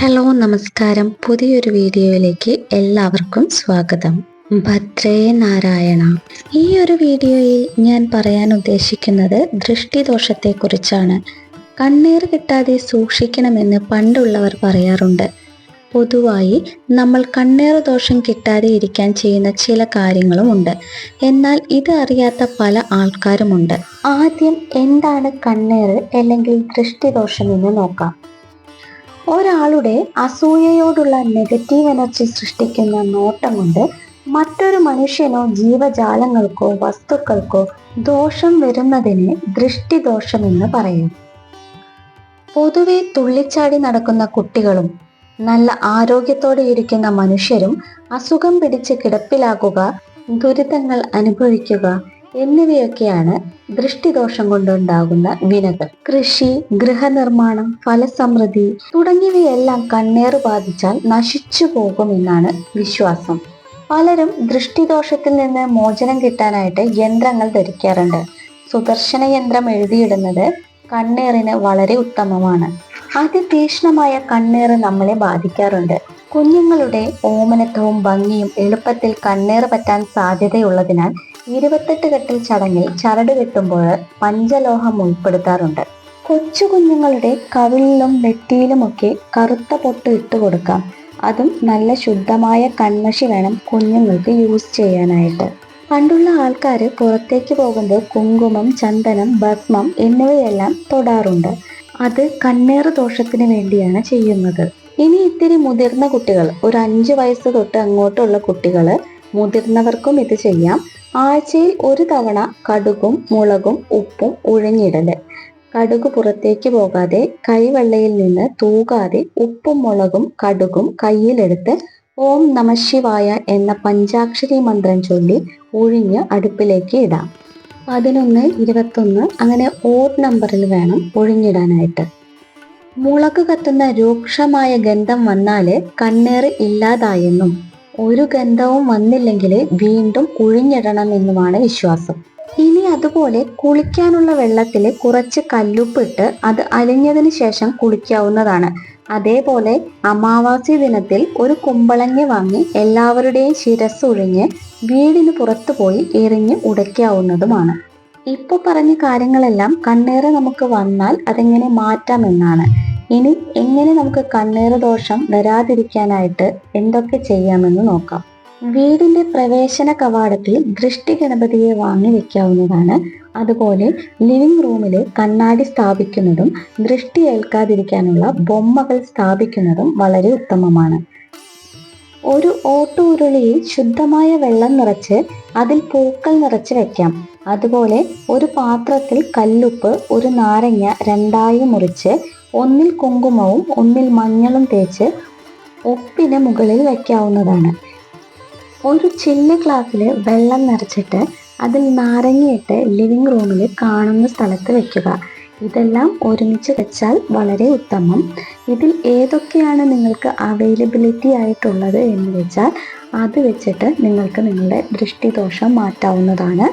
Hello നമസ്കാരം. പുതിയൊരു വീഡിയോയിലേക്ക് എല്ലാവർക്കും സ്വാഗതം. ഭദ്രേ നാരായണ. ഈ ഒരു വീഡിയോയിൽ ഞാൻ പറയാൻ ഉദ്ദേശിക്കുന്നത് ദൃഷ്ടിദോഷത്തെക്കുറിച്ചാണ്. കണ്ണീർ കിട്ടാതെ സൂക്ഷിക്കണമെന്ന് പണ്ടുള്ളവർ പറയാറുണ്ട്. പൊതുവായി നമ്മൾ കണ്ണേർ ദോഷം കിട്ടാതെ ഇരിക്കാൻ ചെയ്യുന്ന ചില കാര്യങ്ങളുമുണ്ട് എന്നാൽ ഇത് അറിയാത്ത പല ആൾക്കാരുമുണ്ട്. ആദ്യം എന്താണ് കണ്ണീർ അല്ലെങ്കിൽ ദൃഷ്ടിദോഷം എന്ന് നോക്കാം. ഒരാളുടെ അസൂയയോടുള്ള നെഗറ്റീവ് എനർജി സൃഷ്ടിക്കുന്ന നോട്ടം കൊണ്ട് മറ്റൊരു മനുഷ്യനോ ജീവജാലങ്ങൾക്കോ വസ്തുക്കൾക്കോ ദോഷം വരുന്നതിന് ദൃഷ്ടിദോഷം എന്ന് പറയും. പൊതുവെ തുള്ളിച്ചാടി നടക്കുന്ന കുട്ടികളും നല്ല ആരോഗ്യത്തോടെ ഇരിക്കുന്ന മനുഷ്യരും അസുഖം പിടിച്ച് കിടപ്പിലാകുക ദുരിതങ്ങൾ അനുഭവിക്കുക എന്നിവയൊക്കെയാണ് ദൃഷ്ടിദോഷം കൊണ്ടുണ്ടാകുന്ന വിനകൾ. കൃഷി ഗൃഹനിർമ്മാണം ഫലസമൃദ്ധി തുടങ്ങിയവയെല്ലാം കണ്ണേറ് ബാധിച്ചാൽ നശിച്ചു പോകുമെന്നാണ് വിശ്വാസം. പലരും ദൃഷ്ടിദോഷത്തിൽ നിന്ന് മോചനം കിട്ടാനായിട്ട് യന്ത്രങ്ങൾ ധരിക്കാറുണ്ട്. സുദർശന യന്ത്രം എഴുതിയിടുന്നത് കണ്ണേറിന് വളരെ ഉത്തമമാണ്. അതിതീക്ഷ്ണമായ കണ്ണേറ് നമ്മളെ ബാധിക്കാറുണ്ട്. കുഞ്ഞുങ്ങളുടെ ഓമനത്വവും ഭംഗിയും എളുപ്പത്തിൽ കണ്ണേറ് പറ്റാൻ സാധ്യതയുള്ളതിനാൽ ഇരുപത്തെട്ട് കെട്ടൽ ചടങ്ങിൽ ചരട് കെട്ടുമ്പോൾ പഞ്ചലോഹം ഉൾപ്പെടുത്താറുണ്ട്. കൊച്ചു കുഞ്ഞുങ്ങളുടെ കവിളിലും നെറ്റിയിലുമൊക്കെ കറുത്ത പൊട്ട് ഇട്ട് കൊടുക്കാം. അതും നല്ല ശുദ്ധമായ കൺമഷി വേണം കുഞ്ഞുങ്ങൾക്ക് യൂസ് ചെയ്യാനായിട്ട്. പണ്ടുള്ള ആൾക്കാർ പുറത്തേക്ക് പോകുമ്പോൾ കുങ്കുമം ചന്ദനം ഭസ്മം എന്നിവയെല്ലാം തൊടാറുണ്ട്. അത് കണ്ണേറ് ദോഷത്തിന് വേണ്ടിയാണ് ചെയ്യുന്നത്. ഇനി ഇത്തിരി മുതിർന്ന കുട്ടികൾ ഒരു അഞ്ച് വയസ്സ് തൊട്ട് അങ്ങോട്ടുള്ള കുട്ടികൾ മുതിർന്നവർക്കും ഇത് ചെയ്യാം. ആഴ്ചയിൽ ഒരു തവണ കടുകും മുളകും ഉപ്പും ഉഴഞ്ഞിടൽ. കടുക് പുറത്തേക്ക് പോകാതെ കൈവെള്ളയിൽ നിന്ന് തൂകാതെ ഉപ്പും മുളകും കടുകും കയ്യിലെടുത്ത് ഓം നമശിവായ എന്ന പഞ്ചാക്ഷരി മന്ത്രം ചൊല്ലി ഉഴിഞ്ഞ് അടുപ്പിലേക്ക് ഇടാം. പതിനൊന്ന് ഇരുപത്തൊന്ന് അങ്ങനെ ഓഡ് നമ്പറിൽ വേണം ഒഴിഞ്ഞിടാനായിട്ട് മുളക് കത്തുന്ന രൂക്ഷമായ ഗന്ധം വന്നാൽ കണ്ണേറ് ഇല്ലാതായെന്നും ഒരു ഗന്ധവും വന്നില്ലെങ്കിൽ വീണ്ടും കുഴിഞ്ഞിടണമെന്നുമാണ് വിശ്വാസം. ഇനി അതുപോലെ കുളിക്കാനുള്ള വെള്ളത്തിൽ കുറച്ച് കല്ലുപ്പിട്ട് അത് അലിഞ്ഞതിന് ശേഷം കുളിക്കാവുന്നതാണ്. അതേപോലെ അമാവാസി ദിനത്തിൽ ഒരു കുമ്പളങ്ങ വാങ്ങി എല്ലാവരുടെയും ശിരസ് ഒഴിഞ്ഞ് വീടിന് പുറത്തു പോയി എറിഞ്ഞ് ഉടയ്ക്കാവുന്നതുമാണ്. ഇപ്പോൾ പറഞ്ഞ കാര്യങ്ങളെല്ലാം കണ്ണേറെ നമുക്ക് വന്നാൽ അതെങ്ങനെ മാറ്റാമെന്നാണ്. ഇനി എങ്ങനെ നമുക്ക് കണ്ണീർ ദോഷം വരാതിരിക്കാനായിട്ട് എന്തൊക്കെ ചെയ്യാമെന്ന് നോക്കാം. വീടിന്റെ പ്രവേശന കവാടത്തിൽ ദൃഷ്ടി ഗണപതിയെ വാങ്ങി വെക്കാവുന്നതാണ്. അതുപോലെ ലിവിംഗ് റൂമിൽ കണ്ണാടി സ്ഥാപിക്കുന്നതും ദൃഷ്ടി ഏൽക്കാതിരിക്കാനുള്ള ബൊമ്മകൾ സ്ഥാപിക്കുന്നതും വളരെ ഉത്തമമാണ്. ഒരു ഓട്ടുരുളിയിൽ ശുദ്ധമായ വെള്ളം നിറച്ച് അതിൽ പൂക്കൾ നിറച്ച് വെക്കാം. അതുപോലെ ഒരു പാത്രത്തിൽ കല്ലുപ്പ് ഒരു നാരങ്ങ രണ്ടായി മുറിച്ച് ഒന്നിൽ കുങ്കുമവും ഒന്നിൽ മഞ്ഞളും തേച്ച് ഉപ്പിന് മുകളിൽ വയ്ക്കാവുന്നതാണ് ഒരു ചില്ല് ക്ലാസ്സിൽ വെള്ളം നിറച്ചിട്ട് അതിൽ നാരങ്ങയിട്ട് ലിവിംഗ് റൂമിൽ കാണുന്ന സ്ഥലത്ത് വയ്ക്കുക ഇതെല്ലാം ഒരുമിച്ച് വെച്ചാൽ വളരെ ഉത്തമം. ഇതിൽ ഏതൊക്കെയാണ് നിങ്ങൾക്ക് അവൈലബിലിറ്റി ആയിട്ടുള്ളത് എന്ന് വെച്ചാൽ അത് വെച്ചിട്ട് നിങ്ങൾക്ക് നിങ്ങളുടെ ദൃഷ്ടിദോഷം മാറ്റാവുന്നതാണ്.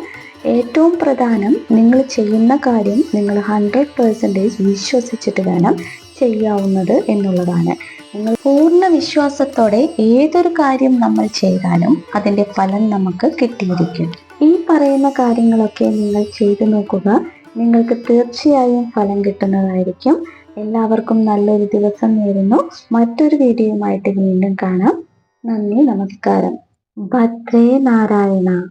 ഏറ്റവും പ്രധാനം നിങ്ങൾ ചെയ്യുന്ന കാര്യം നിങ്ങൾ ഹൺഡ്രഡ് പേഴ്സന്റേജ് വിശ്വസിച്ചിട്ട് വേണം ചെയ്യാവുന്നത് എന്നുള്ളതാണ്. നിങ്ങൾ പൂർണ വിശ്വാസത്തോടെ ഏതൊരു കാര്യം നമ്മൾ ചെയ്താലും അതിന്റെ ഫലം നമുക്ക് കിട്ടിയിരിക്കും. ഈ പറയുന്ന കാര്യങ്ങളൊക്കെ നിങ്ങൾ ചെയ്തു നോക്കുക. നിങ്ങൾക്ക് തീർച്ചയായും ഫലം കിട്ടുന്നതായിരിക്കും. എല്ലാവർക്കും നല്ലൊരു ദിവസം നേരുന്നു. മറ്റൊരു വീഡിയോയുമായിട്ട് വീണ്ടും കാണാം. നന്ദി നമസ്കാരം. ഭദ്രേ നാരായണ.